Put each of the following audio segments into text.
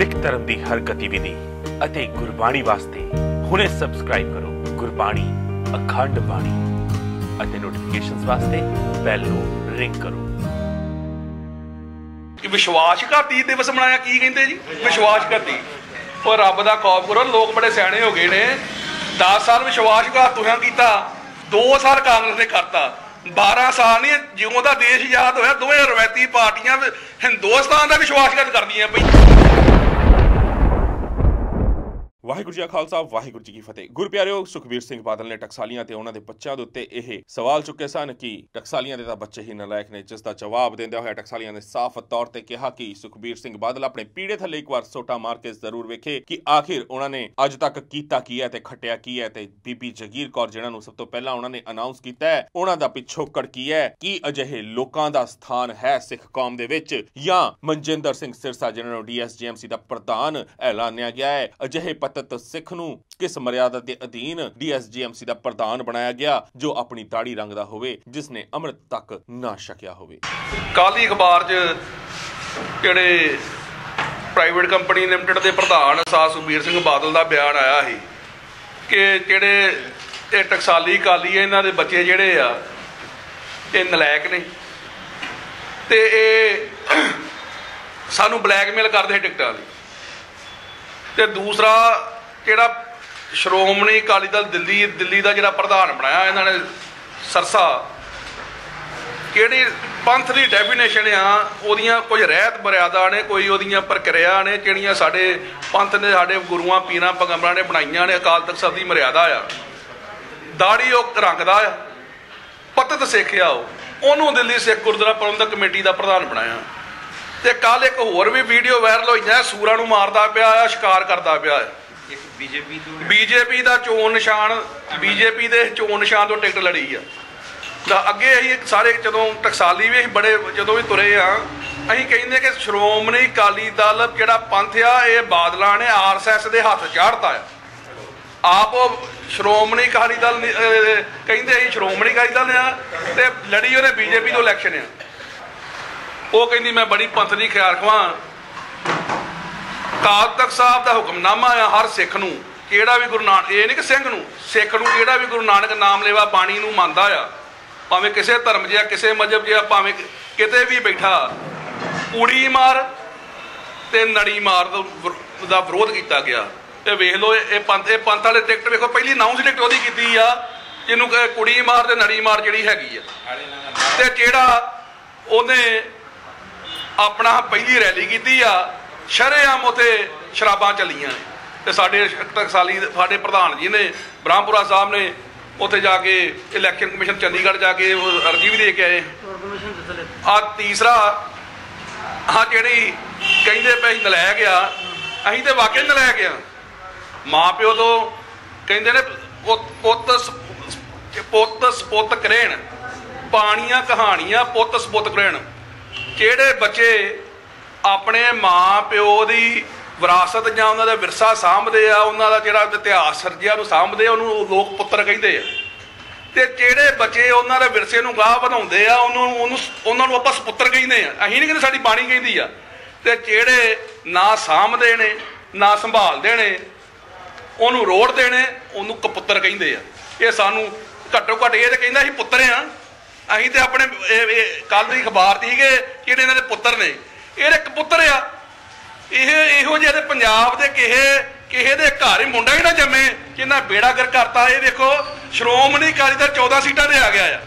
ਸਿੱਖ ਧਰਮ ਦੀ ਹਰ ਗਤੀਵਿਧੀ ਅਤੇ ਗੁਰਬਾਣੀ ਵਾਸਤੇ ਹੁਣੇ ਸਬਸਕ੍ਰਾਈਬ ਕਰੋ ਗੁਰਬਾਣੀ, ਅਖੰਡ ਬਾਣੀ ਅਤੇ ਨੋਟੀਫਿਕੇਸ਼ਨਸ ਵਾਸਤੇ ਬੈਲ ਨੂੰ ਰਿੰਗ ਕਰੋ। ਕਿ ਵਿਸ਼ਵਾਸਘਾਤੀ ਦਿਵਸ ਮਨਾਇਆ, ਕੀ ਕਹਿੰਦੇ ਜੀ? ਵਿਸ਼ਵਾਸਘਾਤੀ ਉਹ ਰੱਬ ਦਾ ਖੌਫ ਕਰੋ, ਲੋਕ ਬੜੇ ਸਿਆਣੇ ਹੋ ਗਏ ਨੇ। 10 ਸਾਲ ਵਿਸ਼ਵਾਸਘਾਤ ਤੁਹਾਂ ਕੀਤਾ 2 ਸਾਲ ਕਾਂਗਰਸ ਨੇ ਕਰਤਾ। 12 ਸਾਲ ਨਹੀਂ, ਜਿਉਂ ਦਾ ਦੇਸ਼ ਆਜ਼ਾਦ ਹੋਇਆ, ਦੋਵੇਂ ਰਵਾਇਤੀ ਪਾਰਟੀਆਂ ਹਿੰਦੁਸਤਾਨ ਦਾ ਵਿਸ਼ਵਾਸਘਾਤ ਕਰਦੀਆਂ ਪਈ ਵਾਹਿਗੁਰੂ ਜੀ ਕਾ ਖਾਲਸਾ, ਵਾਹਿਗੁਰੂ ਜੀ ਕੀ ਫਤਿਹ। ਗੁਰਪਿਆਰਿਓ, ਸੁਖਬੀਰ ਸਿੰਘ ਬਾਦਲ ਨੇ ਟਕਸਾਲੀਆਂ ਤੇ ਉਹਨਾਂ ਦੇ ਬੱਚਿਆਂ ਦੇ ਉੱਤੇ ਇਹ ਸਵਾਲ ਚੁੱਕੇ ਸਨ ਕਿ ਟਕਸਾਲੀਆਂ ਦੇ ਤਾਂ ਬੱਚੇ ਹੀ ਨਲਾਇਕ ਨੇ, ਜਿਸ ਦਾ ਜਵਾਬ ਦਿੰਦਿਆਂ ਹੋਇਆ ਟਕਸਾਲੀਆਂ ਨੇ ਸਾਫ਼ ਤੌਰ ਤੇ ਕਿਹਾ ਕਿ ਸੁਖਬੀਰ ਸਿੰਘ ਬਾਦਲ ਆਪਣੇ ਪੀੜੇ ਥੱਲੇ ਇੱਕ ਵਾਰ ਸੋਟਾ ਮਾਰ ਕੇ ਜ਼ਰੂਰ ਵੇਖੇ ਕਿ ਆਖਿਰ ਉਹਨਾਂ ਨੇ ਅੱਜ ਤੱਕ ਕੀਤਾ ਕੀ ਹੈ ਤੇ ਖੱਟਿਆ ਕੀ ਹੈ ਤੇ ਬੀਬੀ ਜਗੀਰ ਕੌਰ ਜਿਹਨਾਂ ਨੂੰ ਸਭ ਤੋਂ ਪਹਿਲਾਂ ਉਹਨਾਂ ਨੇ ਅਨਾਉਂਸ ਕੀਤਾ ਹੈ, ਉਹਨਾਂ ਦਾ ਪਿਛੋਕੜ ਕੀ ਹੈ? ਕੀ ਅਜਿਹੇ ਲੋਕਾਂ ਦਾ ਸਥਾਨ ਹੈ ਸਿੱਖ ਕੌਮ ਦੇ ਵਿੱਚ? ਜਾਂ ਮਨਜਿੰਦਰ ਸਿੰਘ ਸਿਰਸਾ ਜਿਹਨਾਂ ਨੂੰ ਡੀਐਸਜੀਐਮਸੀ ਦਾ ਪ੍ਰਧਾਨ ਐਲਾਨਿਆ ਗਿਆ ਹੈ? ਅਜਿਹੇ ਪੱਤਰ ਪਤਤ ਸਿੱਖ ਨੂੰ ਕਿਸ ਮਰਿਆਦਾ ਦੇ ਅਧੀਨ ਡੀਐਸਜੀਐਮਸੀ ਦਾ ਪ੍ਰਧਾਨ ਬਣਾਇਆ ਗਿਆ, ਜੋ ਆਪਣੀ ਦਾੜੀ ਰੰਗ ਦਾ ਹੋਵੇ, ਜਿਸ ਨੇ ਅੰਮ੍ਰਿਤ ਤੱਕ ਨਾ ਛਕਿਆ ਹੋਵੇ। ਕੱਲ੍ਹ ਅਖਬਾਰ 'ਚ ਜਿਹੜੇ ਪ੍ਰਾਈਵੇਟ ਕੰਪਨੀ ਲਿਮਟਿਡ ਦੇ ਪ੍ਰਧਾਨ ਸਾ ਸੁਖਬੀਰ ਸਿੰਘ ਬਾਦਲ ਦਾ ਬਿਆਨ ਆਇਆ ਸੀ ਕਿ ਜਿਹੜੇ ਇਹ ਟਕਸਾਲੀ ਕਾਲੀ ਇਹਨਾਂ ਦੇ ਬੱਚੇ ਜਿਹੜੇ ਆ, ਇਹ ਨਲਾਇਕ ਨੇ। ਤੇ ਇਹ ਸਾਨੂੰ ਬਲੈਕਮੇਲ ਕਰਦੇ ਟਿਕਟਾਂ ਲਈ ਤੇ ਦੂਸਰਾ ਜਿਹੜਾ ਸ਼੍ਰੋਮਣੀ ਅਕਾਲੀ ਦਲ ਦਿੱਲੀ ਦਿੱਲੀ ਦਾ ਜਿਹੜਾ ਪ੍ਰਧਾਨ ਬਣਾਇਆ, ਇਹਨਾਂ ਨੇ ਸਰਸਾ। ਕਿਹੜੀ ਪੰਥ ਦੀ ਡੈਫੀਨੇਸ਼ਨ ਆ, ਉਹਦੀਆਂ ਕੁਝ ਰਹਿਤ ਮਰਿਆਦਾ ਨੇ, ਕੋਈ ਉਹਦੀਆਂ ਪ੍ਰਕਿਰਿਆ ਨੇ ਜਿਹੜੀਆਂ ਸਾਡੇ ਪੰਥ ਨੇ, ਸਾਡੇ ਗੁਰੂਆਂ, ਪੀਰਾਂ, ਪੈਗੰਬਰਾਂ ਨੇ ਬਣਾਈਆਂ ਨੇ, ਅਕਾਲ ਤਖਤ ਸਾਹਿਬ ਦੀ ਮਰਿਆਦਾ ਆ। ਦਾੜੀ ਉਹ ਰੰਗਦਾ ਆ, ਪਤਤ ਸਿੱਖਿਆ ਉਹ। ਉਹਨੂੰ ਦਿੱਲੀ ਸਿੱਖ ਗੁਰਦੁਆਰਾ ਪ੍ਰਬੰਧਕ ਕਮੇਟੀ ਦਾ ਪ੍ਰਧਾਨ ਬਣਾਇਆ। ਤੇ ਕੱਲ ਇੱਕ ਹੋਰ ਵੀ ਵੀਡੀਓ ਵਾਇਰਲ ਹੋਈ ਹੈ ਸੂਰਾਂ ਨੂੰ ਮਾਰਦਾ ਪਿਆ ਆ, ਸ਼ਿਕਾਰ ਕਰਦਾ ਪਿਆ ਆ। ਇੱਕ ਬੀਜੇਪੀ ਤੋਂ ਬੀਜੇਪੀ ਦਾ ਚੋਣ ਨਿਸ਼ਾਨ ਬੀਜੇਪੀ ਦੇ ਚੋਣ ਨਿਸ਼ਾਨ ਤੋਂ ਟਿਕਟ ਲੜੀ ਆ। ਤਾਂ ਅੱਗੇ ਅਸੀਂ ਸਾਰੇ ਜਦੋਂ ਟਕਸਾਲੀ ਵੀ ਅਸੀਂ ਬੜੇ ਜਦੋਂ ਵੀ ਤੁਰੇ ਆ ਅਸੀਂ ਕਹਿੰਦੇ ਕਿ ਸ਼੍ਰੋਮਣੀ ਅਕਾਲੀ ਦਲ ਜਿਹੜਾ ਪੰਥ ਆ ਇਹ ਬਾਦਲਾਂ ਨੇ ਆਰਐਸਐਸ ਦੇ ਹੱਥ ਚਾੜਤਾ ਆ। ਆਪ ਉਹ ਸ਼੍ਰੋਮਣੀ ਅਕਾਲੀ ਦਲ ਕਹਿੰਦੇ ਅਸੀਂ ਸ਼੍ਰੋਮਣੀ ਅਕਾਲੀ ਦਲ ਆ ਤੇ ਲੜੀ ਉਹਨੇ ਬੀਜੇਪੀ ਤੋਂ ਇਲੈਕਸ਼ਨ ਆ। ਉਹ ਕਹਿੰਦੀ ਮੈਂ ਬੜੀ ਪੰਥ ਦੀ ਖਿਆਲ ਖਵਾਂ। ਅਕਾਲ ਤਖਤ ਸਾਹਿਬ ਦਾ ਹੁਕਮਨਾਮਾ ਆ ਹਰ ਸਿੱਖ ਨੂੰ, ਕਿਹੜਾ ਵੀ ਗੁਰੂ ਨਾਨਕ, ਇਹ ਨਹੀਂ ਕਿ ਸਿੰਘ ਨੂੰ, ਸਿੱਖ ਨੂੰ ਕਿਹੜਾ ਵੀ ਗੁਰੂ ਨਾਨਕ ਨਾਮ ਲੈਵਾ ਬਾਣੀ ਨੂੰ ਮੰਨਦਾ ਆ। ਭਾਵੇਂ ਕਿਸੇ ਧਰਮ ਜਿਹਾ, ਕਿਸੇ ਮਜਹਬ ਜਿਹਾ, ਭਾਵੇਂ ਕਿਤੇ ਵੀ ਬੈਠਾ, ਕੁੜੀ ਮਾਰ ਤੇ ਨੜੀ ਮਾਰ ਦਾ ਵਿਰੋਧ ਕੀਤਾ ਗਿਆ। ਤੇ ਵੇਖ ਲਓ, ਇਹ ਪੰਥ ਇਹ ਪੰਥ ਵਾਲੇ ਟਿਕਟ ਵੇਖੋ, ਪਹਿਲੀ ਅਨਾਉਂਸ ਟਿਕਟ ਉਹਦੀ ਕੀਤੀ ਆ, ਜਿਹਨੂੰ ਕੁੜੀ ਮਾਰ ਤੇ ਨੜੀ ਮਾਰ ਜਿਹੜੀ ਹੈਗੀ ਆ। ਤੇ ਜਿਹੜਾ ਉਹਨੇ ਆਪਣਾ ਪਹਿਲੀ ਰੈਲੀ ਕੀਤੀ ਆ ਸ਼ਰੇਆਮ ਉਥੇ ਸ਼ਰਾਬਾਂ ਚੱਲੀਆਂ ਨੇ। ਤੇ ਸਾਡੇ ਟਕਸਾਲੀ ਸਾਡੇ ਪ੍ਰਧਾਨ ਜੀ ਨੇ ਬ੍ਰਹਮਪੁਰਾ ਸਾਹਿਬ ਨੇ ਉੱਥੇ ਜਾ ਕੇ ਇਲੈਕਸ਼ਨ ਕਮਿਸ਼ਨ ਚੰਡੀਗੜ੍ਹ ਜਾ ਕੇ ਉਹ ਅਰਜੀ ਵੀ ਦੇ ਕੇ ਆਏ। ਆ ਤੀਸਰਾ ਆ ਜਿਹੜੀ ਕਹਿੰਦੇ ਪਏ ਨਲਾਇਕ ਆ ਅਸੀਂ ਤੇ ਵਾਕਈ ਨਲਾਇਕ ਆ। ਮਾਂ ਪਿਓ ਤੋਂ ਕਹਿੰਦੇ ਨੇ ਪੁੱਤ ਪੁੱਤ ਸਪੁੱਤ ਕਰੇਣ ਪਾਣੀਆਂ ਕਹਾਣੀਆਂ ਪੁੱਤ ਸਪੁੱਤ ਕਰੇਣ। ਕਿਹੜੇ ਬੱਚੇ ਆਪਣੇ ਮਾਂ ਪਿਓ ਦੀ ਵਿਰਾਸਤ ਜਾਂ ਉਹਨਾਂ ਦਾ ਵਿਰਸਾ ਸਾਂਭਦੇ ਆ, ਉਹਨਾਂ ਦਾ ਜਿਹੜਾ ਇਤਿਹਾਸ, ਸਰਜਿਆ ਨੂੰ ਸਾਂਭਦੇ ਆ, ਉਹਨੂੰ ਲੋਕ ਪੁੱਤਰ ਕਹਿੰਦੇ ਆ। ਤੇ ਜਿਹੜੇ ਬੱਚੇ ਉਹਨਾਂ ਦੇ ਵਿਰਸੇ ਨੂੰ ਗਾਹ ਵਧਾਉਂਦੇ ਆ, ਉਹਨੂੰ ਉਹਨੂੰ, ਉਹਨਾਂ ਨੂੰ ਆਪਾਂ ਸਪੁੱਤਰ ਕਹਿੰਦੇ ਆ। ਅਸੀਂ ਨਹੀਂ ਕਹਿੰਦੇ ਸਾਡੀ ਬਾਣੀ ਕਹਿੰਦੀ ਆ। ਤੇ ਜਿਹੜੇ ਨਾ ਸਾਂਭਦੇ ਨੇ, ਨਾ ਸੰਭਾਲਦੇ ਨੇ, ਉਹਨੂੰ ਰੋੜ ਦੇਣੇ, ਉਹਨੂੰ ਕਪੁੱਤਰ ਕਹਿੰਦੇ ਆ। ਇਹ ਸਾਨੂੰ ਘੱਟੋ ਘੱਟ ਇਹ ਤੇ ਕਹਿੰਦਾ ਅਸੀਂ ਪੁੱਤਰ ਆ। ਅਸੀਂ ਤੇ ਆਪਣੇ ਕੱਲ ਦੀ ਅਖਬਾਰ ਸੀਗੇ ਕਿ ਜਿਹੜੇ ਇਹਨਾਂ ਦੇ ਪੁੱਤਰ ਨੇ। ਇਹਦੇ ਇੱਕ ਪੁੱਤਰ ਆ। ਇਹ ਇਹੋ ਜਿਹੇ ਦੇ ਪੰਜਾਬ ਦੇ ਕਿਸੇ ਕਿਸੇ ਦੇ ਘਰ ਹੀ ਮੁੰਡਾ ਹੀ ਨਾ ਜੰਮੇ ਕਿੰਨਾ ਬੇੜਾ ਕਰ ਕਰਤਾ। ਇਹ ਦੇਖੋ ਸ਼੍ਰੋਮਣੀ ਅਕਾਲੀ ਦਲ 14 ਸੀਟਾਂ ਤੇ ਆ ਗਿਆ ਆ।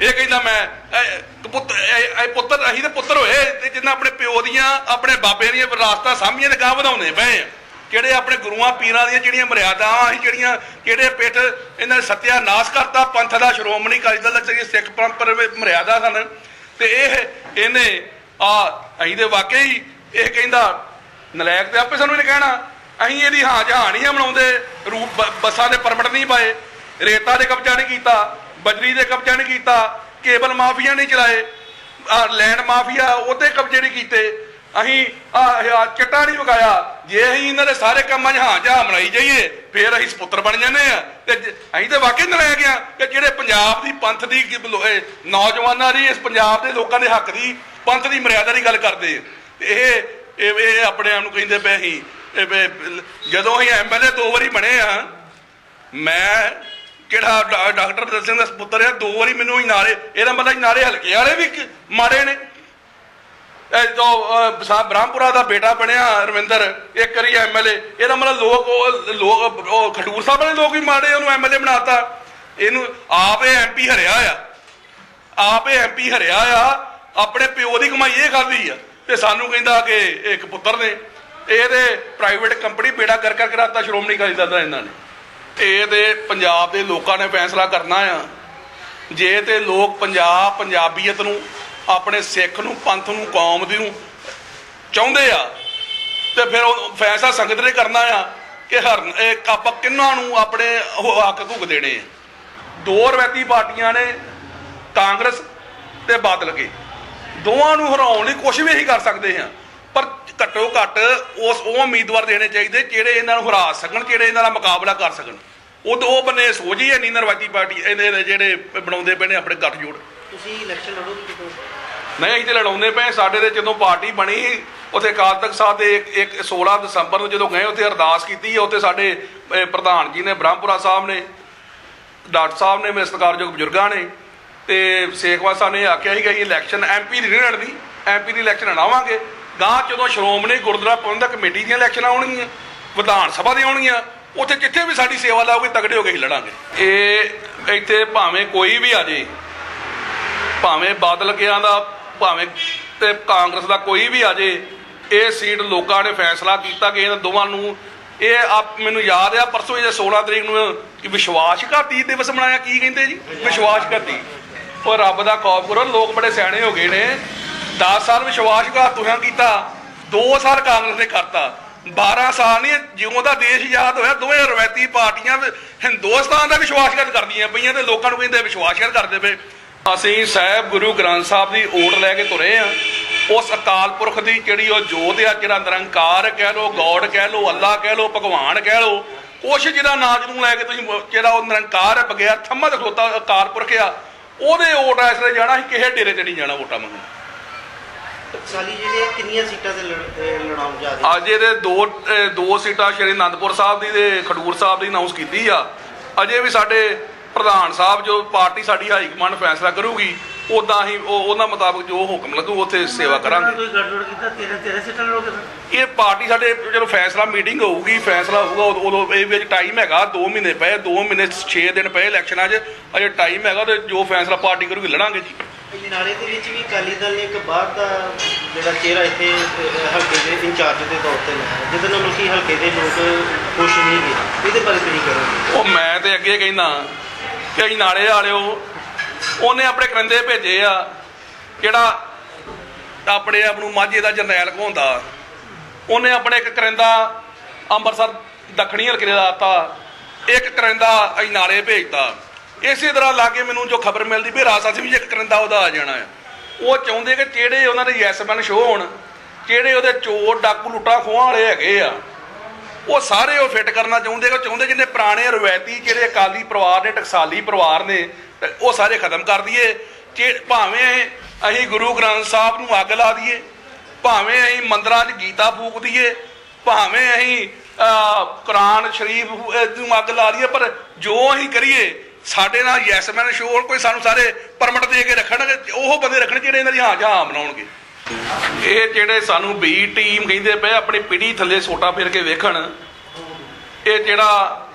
ਇਹ ਕਹਿੰਦਾ ਮੈਂ, ਇਹ ਇਹ ਪੁੱਤਰ, ਅਸੀਂ ਤੇ ਪੁੱਤਰ ਹੋਏ, ਤੇ ਜਿੰਨਾ ਆਪਣੇ ਪਿਓ ਦੀਆਂ, ਆਪਣੇ ਬਾਬੇ ਦੀਆਂ ਵਿਰਾਸਤਾਂ ਸਾਂਭੀਆਂ ਤੇ ਗਾਹ ਵਧਾਉਂਦੇ ਪਏ ਆ। ਜਿਹੜੇ ਆਪਣੇ ਗੁਰੂਆਂ, ਪੀਰਾਂ ਦੀਆਂ ਜਿਹੜੀਆਂ ਮਰਿਆਦਾਵਾਂ ਅਸੀਂ ਜਿਹੜੀਆਂ, ਕਿਹੜੇ ਪਿੱਠ ਇਹਨਾਂ ਨੇ ਸਤਿਆਨਾਸ਼ ਕਰਤਾ, ਪੰਥ ਦਾ ਸ਼੍ਰੋਮਣੀ ਅਕਾਲੀ ਦਲ ਦਾ, ਜਿਹੜੀ ਸਿੱਖ ਪੰਥ ਮਰਿਆਦਾ ਸਨ। ਤੇ ਇਹ, ਇਹਨੇ ਆ, ਅਸੀਂ ਤੇ ਵਾਕਈ ਇਹ ਕਹਿੰਦਾ, ਨਲਾਇਕ ਤੇ ਆਪੇ ਸਾਨੂੰ ਇਹਨੇ ਕਹਿਣਾ, ਅਸੀਂ ਇਹਦੀ ਹਾਂ ਜਹਾਂ ਨਹੀਂ ਬਣਾਉਂਦੇ ਰੂਪ ਬੱਸਾਂ ਦੇ ਪਰਮਿਟ ਨਹੀਂ ਪਾਏ, ਰੇਤਾ ਦੇ ਕਬਜ਼ਾ ਨਹੀਂ ਕੀਤਾ, ਬਜਰੀ ਦੇ ਕਬਜ਼ਾ ਨਹੀਂ ਕੀਤਾ, ਕੇਬਲ ਮਾਫੀਆ ਨਹੀਂ ਚਲਾਏ ਲੈਂਡ ਮਾਫੀਆ ਉਹਦੇ ਕਬਜ਼ੇ ਨਹੀਂ ਕੀਤੇ ਅਸੀਂ ਆ ਚਿੱਟਾ ਨਹੀਂ ਵਗਾਇਆ ਜੇ ਅਸੀਂ ਇਹਨਾਂ ਦੇ ਸਾਰੇ ਕੰਮਾਂ 'ਚ ਹਾਂ, ਜਾਂ ਬਣਾਈ ਜਾਈਏ, ਫੇਰ ਅਸੀਂ ਸਪੁੱਤਰ ਬਣ ਜਾਂਦੇ ਆ ਤੇ ਅਸੀਂ ਤਾਂ ਵਾਕਈ ਨਲਾਇਕ ਆ ਕਿ ਜਿਹੜੇ ਪੰਜਾਬ ਦੀ ਪੰਥ ਦੀ ਨੌਜਵਾਨਾਂ ਦੀ, ਇਸ ਪੰਜਾਬ ਦੇ ਲੋਕਾਂ ਦੇ ਹੱਕ ਦੀ ਪੰਥ ਦੀ ਮਰਿਆਦਾ ਦੀ ਗੱਲ ਕਰਦੇ ਇਹ ਇਹ ਆਪਣੇ ਆਪ ਨੂੰ ਕਹਿੰਦੇ ਪਏ ਅਸੀਂ ਇਹ ਵੀ, ਜਦੋਂ ਅਸੀਂ ਐਮਐਲਏ ਦੋ ਵਾਰੀ ਬਣੇ ਆ, ਮੈਂ ਕਿਹੜਾ ਡਾਕਟਰ ਦਰਸ਼ਨ ਸਿੰਘ ਦਾ ਪੁੱਤਰ ਆ, ਦੋ ਵਾਰੀ ਮੈਨੂੰ ਹੀ ਨਾਰੇ, ਇਹਦਾ ਮਤਲਬ ਨਾਰੇ ਹਲਕੇ ਵਾਲੇ ਵੀ ਕ- ਮਾਰੇ ਨੇ। ਜੋ ਸਾਹਿਬ ਬ੍ਰਹਮਪੁਰਾ ਦਾ ਬੇਟਾ ਬਣਿਆ ਰਵਿੰਦਰ ਇੱਕ ਵਾਰੀ ਐਮਐਲਏ ਇਹਦਾ ਮਤਲਬ ਲੋਕ ਲੋਕ, ਉਹ ਖਡੂਰ ਸਾਹਿਬ ਵਾਲੇ ਲੋਕ ਵੀ ਮਾਰੇ ਉਹਨੂੰ ਐਮਐਲਏ ਬਣਾਤਾ। ਇਹਨੂੰ ਆਪ ਇਹ ਐਮਪੀ ਹਰਿਆ ਆ। ਆਪ ਇਹ ਐਮਪੀ ਹਰਿਆ ਆ। ਆਪਣੇ ਪਿਓ ਦੀ ਕਮਾਈ ਇਹ ਖਾਦੀ ਆ। ਤੇ ਸਾਨੂੰ ਕਹਿੰਦਾ ਕਿ ਇਹ ਇੱਕ ਪੁੱਤਰ ਨੇ। ਇਹਦੇ ਪ੍ਰਾਈਵੇਟ ਕੰਪਨੀ ਬੇੜਾ ਕਰ ਕਰ ਕਰਾਤਾ, ਸ਼੍ਰੋਮਣੀ ਅਕਾਲੀ ਦਲ ਦਾ ਇਹਨਾਂ ਨੇ। ਇਹ ਤੇ ਪੰਜਾਬ ਦੇ ਲੋਕਾਂ ਨੇ ਫੈਸਲਾ ਕਰਨਾ ਆ। ਜੇ ਤੇ ਲੋਕ ਪੰਜਾਬ, ਪੰਜਾਬੀਅਤ ਨੂੰ ਆਪਣੇ ਸਿੱਖ ਨੂੰ, ਪੰਥ ਨੂੰ, ਕੌਮ ਦੀ ਨੂੰ ਚਾਹੁੰਦੇ ਆ। ਤੇ ਫਿਰ ਉਹ ਫੈਸਲਾ ਸੰਗਤ ਨੇ ਕਰਨਾ ਆ ਕਿ ਹਰਨ, ਇਹ ਆਪਾਂ ਕਿੰਨਾਂ ਨੂੰ ਆਪਣੇ ਹੱਕ ਘੁੱਗ ਦੇਣੇ ਆ। ਦੋ ਰਵੈਤੀ ਪਾਰਟੀਆਂ ਨੇ, ਕਾਂਗਰਸ ਤੇ ਬਾਦਲ ਕੇ ਦੋਵਾਂ ਨੂੰ ਹਰਾਉਣ ਲਈ ਕੁਝ ਵੀ ਅਸੀਂ ਕਰ ਸਕਦੇ ਹਾਂ, ਪਰ ਘੱਟੋ ਘੱਟ ਉਸ, ਉਹ ਉਮੀਦਵਾਰ ਦੇਣੇ ਚਾਹੀਦੇ ਜਿਹੜੇ ਇਹਨਾਂ ਨੂੰ ਹਰਾ ਸਕਣ, ਜਿਹੜੇ ਇਹਨਾਂ ਦਾ ਮੁਕਾਬਲਾ ਕਰ ਸਕਣ। ਉਹ ਉਹ ਬੰਨੇ ਸੋਚ ਹੀ ਹੈ ਨਹੀਂ ਨਰਵਾਤੀ ਪਾਰਟੀ, ਇਹਦੇ ਜਿਹੜੇ ਬਣਾਉਂਦੇ ਪਏ ਨੇ ਆਪਣੇ ਗੱਠਜੋੜ। ਤੁਸੀਂ ਇਲੈਕਸ਼ਨ ਲੜੋਗੇ ਕਿਦੋਂ ਨਹੀਂ, ਅਸੀਂ ਤੇ ਲੜਾਉਂਦੇ ਪਏ ਸਾਡੇ ਤੇ ਜਦੋਂ ਪਾਰਟੀ ਬਣੀ, ਉੱਥੇ ਅਕਾਲ ਤਖਤ ਸਾਹਿਬ ਦੇ ਇੱਕ- 16 ਦਸੰਬਰ ਨੂੰ ਜਦੋਂ ਗਏ, ਉੱਥੇ ਅਰਦਾਸ ਕੀਤੀ ਉੱਥੇ ਸਾਡੇ ਪ੍ਰਧਾਨ ਜੀ ਨੇ, ਬ੍ਰਹਮਪੁਰਾ ਸਾਹਿਬ ਨੇ, ਡਾਕਟਰ ਸਾਹਿਬ ਨੇ, ਮੇਰੇ ਸਤਿਕਾਰਯੋਗ ਬਜ਼ੁਰਗਾਂ ਨੇ ਤੇ ਸੇਖਵਾ ਸਾਹਿਬ ਨੇ ਆਖਿਆ ਸੀਗਾ ਇਹ ਇਲੈਕਸ਼ਨ ਐਮਪੀ ਦੀ ਨਹੀਂ ਲੜਨੀ। ਐਮਪੀ ਦੀ ਇਲੈਕਸ਼ਨ ਲੜਾਵਾਂਗੇ। ਗਾਂ ਜਦੋਂ ਸ਼੍ਰੋਮਣੀ ਗੁਰਦੁਆਰਾ ਪ੍ਰਬੰਧਕ ਕਮੇਟੀ ਦੀਆਂ ਇਲੈਕਸ਼ਨਾਂ ਆਉਣਗੀਆਂ, ਵਿਧਾਨ ਸਭਾ ਦੀਆਂ ਆਉਣਗੀਆਂ, ਉੱਥੇ ਜਿੱਥੇ ਵੀ ਸਾਡੀ ਸੇਵਾ ਲਾਓਗੇ ਤਗੜੇ ਹੋ ਕੇ ਹੀ ਲੜਾਂਗੇ। ਇਹ ਇੱਥੇ ਭਾਵੇਂ ਕੋਈ ਵੀ ਆ ਜੇ ਭਾਵੇਂ ਬਾਦਲ ਕਿਆਂ ਦਾ, ਭਾਵੇਂ ਤੇ ਕਾਂਗਰਸ ਦਾ ਕੋਈ ਵੀ ਆ ਜੇ, ਇਹ ਸੀਟ ਲੋਕਾਂ ਨੇ ਫੈਸਲਾ ਕੀਤਾ ਕਿ ਇਹਨਾਂ ਦੋਵਾਂ ਨੂੰ, ਇਹ ਆਪ ਮੈਨੂੰ ਯਾਦ ਆ, ਪਰਸੋਂ ਇਹ 16 ਤਰੀਕ ਨੂੰ ਕਿ ਵਿਸ਼ਵਾਸਘਾਤੀ ਦਿਵਸ ਮਨਾਇਆ, ਕੀ ਕਹਿੰਦੇ ਜੀ? ਵਿਸ਼ਵਾਸਘਾਤੀ ਉਹ ਰੱਬ ਦਾ ਖੌਫ ਕਰੋ, ਲੋਕ ਬੜੇ ਸਿਆਣੇ ਹੋ ਗਏ ਨੇ। 10 ਸਾਲ ਵਿਸ਼ਵਾਸਘਾਤ ਤੁਹਾਂ ਕੀਤਾ 2 ਸਾਲ ਕਾਂਗਰਸ ਨੇ ਕਰਤਾ। 12 ਸਾਲ ਨਹੀਂ, ਜਿਉਂ ਦਾ ਦੇਸ਼ ਆਜ਼ਾਦ ਹੋਇਆ, ਦੋਵੇਂ ਰਵਾਇਤੀ ਪਾਰਟੀਆਂ ਹਿੰਦੁਸਤਾਨ ਦਾ ਵਿਸ਼ਵਾਸਘਾਤ ਕਰਦੀਆਂ ਪਈਆਂ ਤੇ ਲੋਕਾਂ ਨੂੰ ਕਹਿੰਦੇ ਵਿਸ਼ਵਾਸਘਾਤ ਕਰਦੇ ਪਏ। ਅਸੀਂ ਸਾਹਿਬ ਗੁਰੂ ਗ੍ਰੰਥ ਸਾਹਿਬ ਦੀ ਓਟ ਲੈ ਕੇ ਤੁਰੇ ਆ। ਉਸ ਅਕਾਲ ਪੁਰਖ ਦੀ ਜਿਹੜੀ ਉਹ ਜੋਤ ਆ ਜਿਹੜਾ ਨਿਰੰਕਾਰ ਕਹਿ ਲੋ ਗੋਡ ਕਹਿ ਲੋ ਅੱਲਾ ਕਹਿ ਲੋ ਭਗਵਾਨ ਕਹਿ ਲੋ ਕੁਛ ਜਿਹੜਾ ਨਾਜ ਨੂੰ ਲੈ ਕੇ ਤੁਸੀਂ ਜਿਹੜਾ ਉਹ ਨਿਰੰਕਾਰ ਹੈ ਬਗੈਰ ਥੰਮਾ ਦੇ ਖਲੋਤਾ ਅਕਾਲ ਪੁਰਖ ਆ ਉਹਦੇ ਓਟ ਇਸ ਲਈ ਜਾਣਾ ਅਸੀਂ ਕਿਸੇ ਡੇਰੇ ਤੇ ਨਹੀਂ ਜਾਣਾ ਵੋਟਾਂ ਮੰਗਣ। ਟਕਸਾਲੀ ਜਿਹੜੇ ਕਿੰਨੀਆਂ ਸੀਟਾਂ ਤੇ ਲੜਾਉਣ ਜਾ ਰਹੇ? ਅੱਜ ਇਹਦੇ ਦੋ ਦੋ ਸੀਟਾਂ ਸ਼੍ਰੀ ਅਨੰਦਪੁਰ ਸਾਹਿਬ ਦੀ ਤੇ ਖਡੂਰ ਸਾਹਿਬ ਦੀ ਅਨਾਉਂਸ ਕੀਤੀ ਆ। ਅਜੇ ਵੀ ਸਾਡੇ ਪ੍ਰਧਾਨ ਸਾਹਿਬ ਜੋ ਪਾਰਟੀ ਸਾਡੀ ਹਾਈ ਕਮਾਂਡ ਫੈਸਲਾ ਕਰੂਗੀ ਉਦਾਂ ਹੀ ਉਹ ਉਹਨਾਂ ਮੁਤਾਬਕ ਜੋ ਹੁਕਮ ਲੱਗੂ ਉੱਥੇ ਸੇਵਾ ਕਰਾਂਗੇ। ਕੋਈ ਗੜਬੜ ਕੀਤਾ? ਤੇਰੇ ਤੇਰੇ ਸੀਟਾਂ ਲੜੋਗੇ ਫਿਰ? ਇਹ ਪਾਰਟੀ ਸਾਡੇ ਜਦੋਂ ਫੈਸਲਾ ਮੀਟਿੰਗ ਹੋਊਗੀ ਫੈਸਲਾ ਹੋਊਗਾ ਉਦੋਂ- ਇਹ ਵਿੱਚ ਟਾਈਮ ਹੈਗਾ 2 ਮਹੀਨੇ ਪਏ 2 ਮਹੀਨੇ 6 ਦਿਨ ਪਏ ਇਲੈਕਸ਼ਨਾਂ 'ਚ ਅਜੇ ਟਾਈਮ ਹੈਗਾ ਤੇ ਜੋ ਫੈਸਲਾ ਪਾਰਟੀ ਕਰੂਗੀ ਲੜਾਂਗੇ ਜੀ। ਨਾਲੇ ਦੇ ਵਿੱਚ ਵੀ ਅਕਾਲੀ ਦਲ ਨੇ ਇੱਕ ਬਾਹਰ ਦਾ ਜਿਹੜਾ ਚਿਹਰਾ ਇੱਥੇ ਹਲਕੇ ਦੇ ਇੰਚਾਰਜ ਦੇ ਤੌਰ ਤੇ ਲਾਇਆ। ਜਿਹਦੇ ਨਾਲ ਕਿ ਹਲਕੇ ਦੇ ਲੋਕ ਖੁਸ਼ ਨਹੀਂ ਗਏ ਇਹਦੇ ਬਾਰੇ ਤੁਸੀਂ ਕਰੋਗੇ? ਉਹ ਮੈਂ ਤੇ ਅੱਗੇ ਕਹਿੰਦਾ ਕਿ ਅਸੀਂ ਨਾਲੇ ਵਾਲਿਓ ਉਹਨੇ ਆਪਣੇ ਕਰਿੰਦੇ ਭੇਜੇ ਆ, ਜਿਹੜਾ ਆਪਣੇ ਆਪ ਨੂੰ ਮਾਝੇ ਦਾ ਜਰਨੈਲ ਕਹਾਉਂਦਾ ਉਹਨੇ ਆਪਣੇ ਇੱਕ ਕਰਿੰਦਾ ਅੰਮ੍ਰਿਤਸਰ ਦੱਖਣੀ ਹਲਕੇ ਦਾ ਆਤਾ ਇੱਕ ਕਰਿੰਦਾ ਅਸੀਂ ਨਾਲੇ ਭੇਜਤਾ। ਇਸੇ ਤਰ੍ਹਾਂ ਲਾਗੇ ਮੈਨੂੰ ਜੋ ਖਬਰ ਮਿਲਦੀ, ਵੀ ਰਾਜਾ ਸਿੰਘ ਵੀ ਇੱਕ ਕਰਿੰਦਾ ਉਹਦਾ ਆ ਜਾਣਾ ਹੈ ਉਹ ਚਾਹੁੰਦੇ ਕਿ ਜਿਹੜੇ ਉਹਨਾਂ ਦੇ ਯੈਸਮੈਨ ਸ਼ੋ ਹੋਣ, ਕਿਹੜੇ ਉਹਦੇ ਚੋਰ ਡਾਕੂ ਲੁੱਟਾ ਖੋਹਾਂ ਵਾਲੇ ਹੈਗੇ ਆ। ਉਹ ਸਾਰੇ ਉਹ ਫਿੱਟ ਕਰਨਾ ਚਾਹੁੰਦੇ ਉਹ ਚਾਹੁੰਦੇ ਜਿੰਨੇ ਪੁਰਾਣੇ ਰਵਾਇਤੀ ਜਿਹੜੇ ਅਕਾਲੀ ਪਰਿਵਾਰ ਨੇ, ਟਕਸਾਲੀ ਪਰਿਵਾਰ ਨੇ ਉਹ ਸਾਰੇ ਖਤਮ ਕਰ ਦਈਏ। ਕਿ ਭਾਵੇਂ ਅਸੀਂ ਗੁਰੂ ਗ੍ਰੰਥ ਸਾਹਿਬ ਨੂੰ ਅੱਗ ਲਾ ਦਈਏ, ਭਾਵੇਂ ਅਸੀਂ ਮੰਦਰਾਂ 'ਚ ਗੀਤਾ ਫੂਕ ਦਈਏ, ਭਾਵੇਂ ਅਸੀਂ ਕੁਰਾਨ ਸ਼ਰੀਫ ਨੂੰ ਅੱਗ ਲਾ ਦਈਏ, ਪਰ ਜੋ ਅਸੀਂ ਕਰੀਏ, ਸਾਡੇ ਨਾਲ ਯੈਸਮੈਨ ਸ਼ੋਰ ਕੋਈ ਸਾਨੂੰ ਸਾਰੇ ਪਰਮਿਟ ਦੇ ਕੇ ਰੱਖਣਗੇ, ਉਹ ਬੰਦੇ ਰੱਖਣ ਜਿਹੜੇ ਇਹਨਾਂ ਦੀ ਹਾਂ ਜਾਂ ਬਣਾਉਣਗੇ ਇਹ ਜਿਹੜੇ ਸਾਨੂੰ ਬੀ ਟੀਮ ਕਹਿੰਦੇ ਪਏ, ਆਪਣੀ ਪਿੜੀ ਥੱਲੇ ਸੋਟਾ ਫੇਰ ਕੇ ਵੇਖਣ, ਇਹ ਜਿਹੜਾ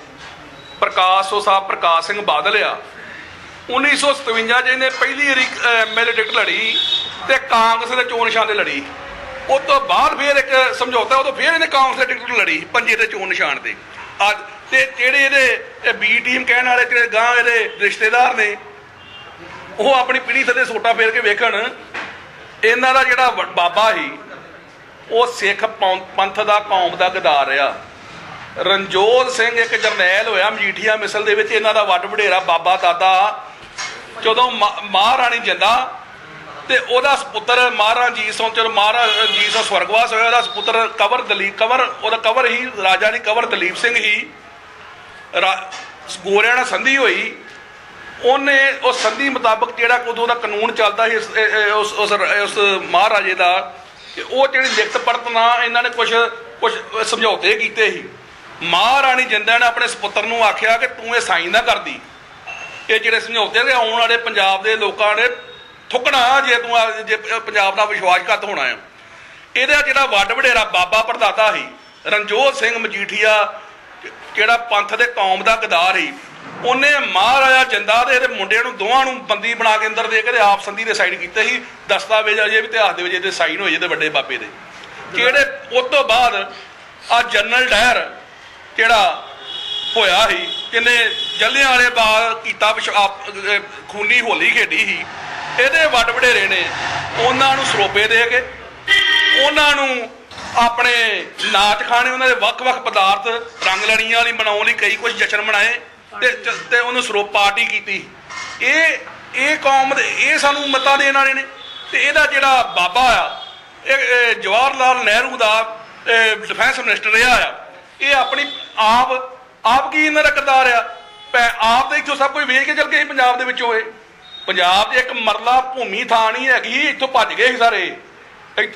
ਪ੍ਰਕਾਸ਼, ਉਹ ਸਾਹਿਬ ਪ੍ਰਕਾਸ਼ ਸਿੰਘ ਬਾਦਲ ਆ। 1957 ਚ ਇਹਨੇ ਪਹਿਲੀ ਵਾਰੀ ਐਮਐਲਏ ਟਿਕਟ ਲੜੀ ਤੇ ਕਾਂਗਰਸ ਦੇ ਚੋਣ ਨਿਸ਼ਾਨ ਤੇ ਲੜੀ। ਉਸ ਤੋਂ ਬਾਅਦ ਫੇਰ ਇੱਕ ਸਮਝੌਤਾ, ਉਦੋਂ ਫੇਰ ਇਹਨੇ ਕਾਂਗਰਸ ਦੇ ਟਿਕਟ ਲੜੀ, ਪੰਜੇ ਤੇ ਚੋਣ ਨਿਸ਼ਾਨ ਤੇ। ਅੱਜ ਤੇ ਜਿਹੜੇ ਇਹਦੇ ਬੀ ਟੀਮ ਕਹਿਣ ਵਾਲੇ, ਜਿਹੜੇ ਗਾਂ ਇਹਦੇ ਰਿਸ਼ਤੇਦਾਰ ਨੇ, ਉਹ ਆਪਣੀ ਪੀੜੀ ਥੱਲੇ ਸੋਟਾ ਫੇਰ ਕੇ ਵੇਖਣ ਇਹਨਾਂ ਦਾ ਜਿਹੜਾ ਬਾਬਾ ਸੀ, ਉਹ ਸਿੱਖ ਪੰਥ ਦਾ ਕੌਮ ਦਾ ਗਦਾਰ ਰਿਹਾ। ਰਣਜੋਤ ਸਿੰਘ ਇੱਕ ਜਰਨੈਲ ਹੋਇਆ, ਮਜੀਠੀਆ ਮਿਸਲ ਦੇ ਵਿੱਚ ਇਹਨਾਂ ਦਾ ਵੱਡ ਵਡੇਰਾ ਬਾਬਾ ਦਾਦਾ। ਜਦੋਂ ਮਾ- ਮਹਾਰਾਣੀ ਜਿੰਦਾ, ਤੇ ਉਹਦਾ ਸੁਪੁੱਤਰ ਮਹਾਰਾਜ ਜੀ ਸੋਂ ਚਲ ਮਹਾਰਾਜ ਜੀ ਸਵਰਗਵਾਸ ਹੋਇਆ, ਉਹਦਾ ਸੁਪੁੱਤਰ ਕਵਰ ਦਲੀਪ ਕਵਰ ਉਹਦਾ ਕਵਰ ਹੀ ਰਾਜਾ ਦੀ ਕਵਰ ਦਲੀਪ ਸਿੰਘ ਹੀ। ਰਾ- ਗੋਰਿਆਂ ਨਾਲ ਸੰਧੀ ਹੋਈ। ਉਹਨੇ ਉਹ ਸੰਧੀ ਮੁਤਾਬਕ ਜਿਹੜਾ ਉਦੋਂ ਦਾ ਕਾਨੂੰਨ ਚੱਲਦਾ ਸੀ ਉਸ ਉਸ ਉਸ ਮਹਾਰਾਜੇ ਦਾ ਉਹ ਜਿਹੜੀ ਲਿਖਤ ਪੜਤ ਨਾ ਇਹਨਾਂ ਨੇ ਕੁਝ ਕੁਝ ਸਮਝੌਤੇ ਕੀਤੇ ਸੀ। ਮਹਾਰਾਣੀ ਜਿੰਦਾ ਨੇ ਆਪਣੇ ਸੁਪੁੱਤਰ ਨੂੰ ਆਖਿਆ ਕਿ ਤੂੰ ਇਹ ਸਾਈਨ ਨਾ ਕਰਦੀ। ਇਹ ਜਿਹੜੇ ਸਮਝੌਤੇ ਨੇ ਆਉਣ ਵਾਲੇ ਪੰਜਾਬ ਦੇ ਲੋਕਾਂ ਨੇ ਥੁੱਕਣਾ ਜੇ ਤੂੰ ਜੇ ਪੰਜਾਬ ਦਾ ਵਿਸ਼ਵਾਸਘਾਤ ਹੋਣਾ ਹੈ ਇਹਦਾ ਜਿਹੜਾ ਵੱਡ ਵਡੇਰਾ ਬਾਬਾ ਪ੍ਰਦਾਤਾ ਸੀ, ਰਣਜੋਤ ਸਿੰਘ ਮਜੀਠੀਆ, ਜਿਹੜਾ ਪੰਥ ਦੇ ਕੌਮ ਦਾ ਗਦਾਰ ਸੀ ਉਹਨੇ ਮਹਾਰਾਜਾ ਜਿੰਦਾ ਦੇ ਇਹਦੇ ਮੁੰਡਿਆਂ ਨੂੰ ਦੋਵਾਂ ਨੂੰ ਬੰਦੀ ਬਣਾ ਕੇ ਅੰਦਰ ਦੇ ਕੇ ਤੇ ਆਪ ਸੰਧੀ ਦੇ ਸਾਈਨ ਕੀਤੇ ਸੀ ਦਸਤਾਵੇਜ਼ ਅਜੇ ਵੀ ਇਤਿਹਾਸ ਦੇ ਵਿੱਚ ਇਹਦੇ ਸਾਈਨ ਹੋਏ ਜਿਹਦੇ ਵੱਡੇ ਬਾਬੇ ਦੇ। ਕਿਹੜੇ ਉਸ ਤੋਂ ਬਾਅਦ ਆ ਜਨਰਲ ਡਾਇਰ ਜਿਹੜਾ ਹੋਇਆ ਸੀ ਕਿੰਨੇ ਜੱਲਿਆਂ ਵਾਲੇ ਬਾਗ ਕੀਤਾ ਖੂਨੀ ਹੋਲੀ ਖੇਡੀ ਸੀ। ਇਹਦੇ ਵੱਡ ਵਡੇਰੇ ਨੇ ਉਹਨਾਂ ਨੂੰ ਸਰੋਪੇ ਦੇ ਕੇ, ਉਹਨਾਂ ਨੂੰ ਆਪਣੇ ਨਾਚ ਖਾਣੇ, ਉਹਨਾਂ ਦੇ ਵੱਖ-ਵੱਖ ਪਦਾਰਥ ਰੰਗ ਲੜੀਆਂ ਵਾਲੀ ਬਣਾਉਣ ਲਈ ਕਈ ਕੁਝ ਜਸ਼ਨ ਮਨਾਏ। ਤੇ ਤੇ ਉਹਨੂੰ ਸਰੋਪ ਪਾਰਟੀ ਕੀਤੀ। ਇਹ ਇਹ ਕੌਮ ਦੇ ਇਹ ਸਾਨੂੰ ਮਤਾਂ ਦੇਣ ਵਾਲੇ ਨੇ। ਤੇ ਇਹਦਾ ਜਿਹੜਾ ਬਾਬਾ ਆ, ਇਹ ਜਵਾਹਰ ਲਾਲ ਨਹਿਰੂ ਦਾ ਡਿਫੈਂਸ ਮਿਨਿਸਟਰ ਰਿਹਾ ਆ। ਇਹ ਆਪਣੀ ਆਪ ਆਪ ਕੀ ਇਹਨਾਂ ਦਾ ਕਰਦਾਰ ਆ? ਆਪ ਤਾਂ ਇੱਥੋਂ ਸਭ ਕੁਝ ਵੇਚ ਕੇ ਚਲ ਗਏ ਸੀ ਪੰਜਾਬ ਦੇ ਵਿੱਚੋਂ ਇਹ। ਪੰਜਾਬ 'ਚ ਇੱਕ ਮਰਲਾ ਭੂਮੀ ਥਾਂ ਨਹੀਂ ਹੈਗੀ ਇੱਥੋਂ ਭੱਜ ਗਏ ਸੀ ਸਾਰੇ।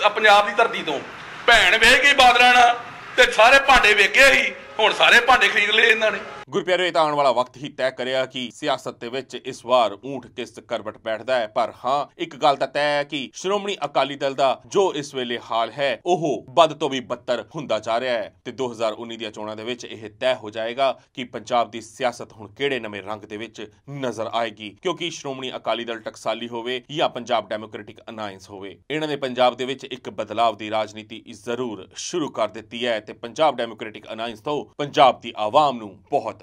ਪੰਜਾਬ ਦੀ ਧਰਤੀ ਤੋਂ। ਭੈਣ ਵੇਖ ਗਈ ਬਾਦਲਾਂ ਨਾਲ ਤੇ ਸਾਰੇ ਭਾਂਡੇ ਵੇਖੇ ਸੀ, ਹੁਣ ਸਾਰੇ ਭਾਂਡੇ ਖਰੀਦ ਲਏ ਇਹਨਾਂ ਨੇ। ਗੁਰਪਿਆਰੇ, ਇਹ ਤਾਂ ਆਉਣ ਵਾਲਾ ਵਕਤ ਹੀ ਤੈਅ ਕਰਿਆ ਕਿ ਸਿਆਸਤ ਦੇ ਵਿੱਚ ਇਸ ਵਾਰ ਊਂਠ ਕਿਸ ਕਰਵਟ ਬੈਠਦਾ ਹੈ। ਪਰ ਹਾਂ, ਇੱਕ ਗੱਲ ਤਾਂ ਤੈਅ ਹੈ ਕਿ ਸ਼੍ਰੋਮਣੀ ਅਕਾਲੀ ਦਲ ਦਾ ਜੋ ਇਸ ਵੇਲੇ ਹਾਲ ਹੈ, ਉਹ ਵੱਧ ਤੋਂ ਵੀ ਬੱਤਰ ਹੁੰਦਾ ਜਾ ਰਿਹਾ ਹੈ ਤੇ 2019 ਦੀਆਂ ਚੋਣਾਂ ਦੇ ਵਿੱਚ ਇਹ ਤੈਅ ਹੋ ਜਾਏਗਾ ਕਿ ਪੰਜਾਬ ਦੀ ਸਿਆਸਤ ਹੁਣ ਕਿਹੜੇ ਨਵੇਂ ਰੰਗ ਦੇ ਵਿੱਚ ਨਜ਼ਰ ਆਏਗੀ। ਕਿਉਂਕਿ ਸ਼੍ਰੋਮਣੀ ਅਕਾਲੀ ਦਲ ਟਕਸਾਲੀ ਹੋਵੇ ਜਾਂ ਪੰਜਾਬ ਡੈਮੋਕ੍ਰੈਟਿਕ ਅਲਾਈਅੰਸ ਹੋਵੇ, ਇਹਨਾਂ ਨੇ ਪੰਜਾਬ ਦੇ ਵਿੱਚ ਇੱਕ ਬਦਲਾਵ ਦੀ ਰਾਜਨੀਤੀ ਜ਼ਰੂਰ ਸ਼ੁਰੂ ਕਰ ਦਿੱਤੀ ਹੈ ਤੇ ਪੰਜਾਬ ਡੈਮੋਕ੍ਰੈਟਿਕ ਅਲਾਈਅੰਸ ਤੋਂ ਪੰਜਾਬ ਦੀ ਆਵਾਮ ਨੂੰ ਬਹੁਤ